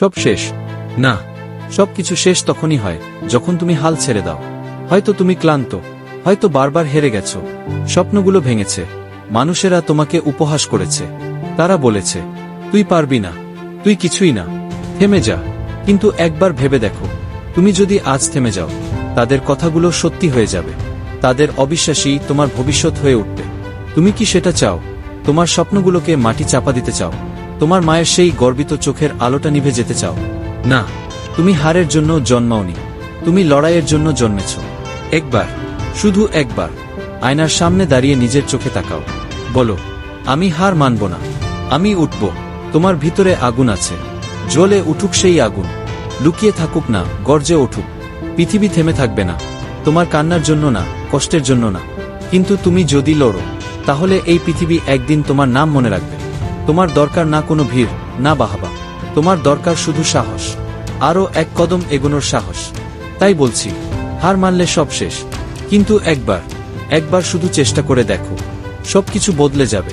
সব শেষ। না সবকিছু শেষ তখনই হয়, যখন তুমি হাল ছেড়ে দাও। হয়তো তুমি ক্লান্ত, হয়তো বারবার হেরে গেছো। স্বপ্নগুলো ভেঙেছে, মানুষেরা তোমাকে উপহাস করেছে। তারা বলেছে, তুই পারবি না, তুই কিছুই না, থেমে যা। কিন্তু একবার ভেবে দেখো, তুমি যদি আজ থেমে যাও, তাদের কথাগুলো সত্যি হয়ে যাবে। তাদের অবিশ্বাসী তোমার ভবিষ্যৎ হয়ে উঠবে। তুমি কি সেটা চাও? তোমার স্বপ্নগুলোকে মাটি চাপা দিতে চাও? তোমার মায়ের সেই গর্বিত চোখের আলোটা নিভে যেতে চাও। না, তুমি হারের জন্য জন্মাওনি। তুমি লড়াইয়ের জন্য জন্মেছ। একবার, শুধু একবার, আয়নার সামনে দাঁড়িয়ে নিজের চোখে তাকাও। বলো, আমি হার মানব না। আমি উঠব। তোমার ভিতরে আগুন আছে। জ্বলে উঠুক সেই আগুন। লুকিয়ে থাকুক না, গর্জে উঠুক। পৃথিবী থেমে থাকবে না। তোমার কান্নার জন্য না, কষ্টের জন্য না। কিন্তু তুমি যদি লড়ো, তাহলে এই পৃথিবী একদিন তোমার নাম মনে রাখবে। তোমার দরকার না কোনো ভিড়, না বাহাবা। তোমার দরকার শুধু সাহস। আরও এক কদম এগোনোর সাহস। তাই বলছি, হার মানলে সব শেষ। কিন্তু একবার একবার শুধু চেষ্টা করে দেখো। সব কিছু বদলে যাবে।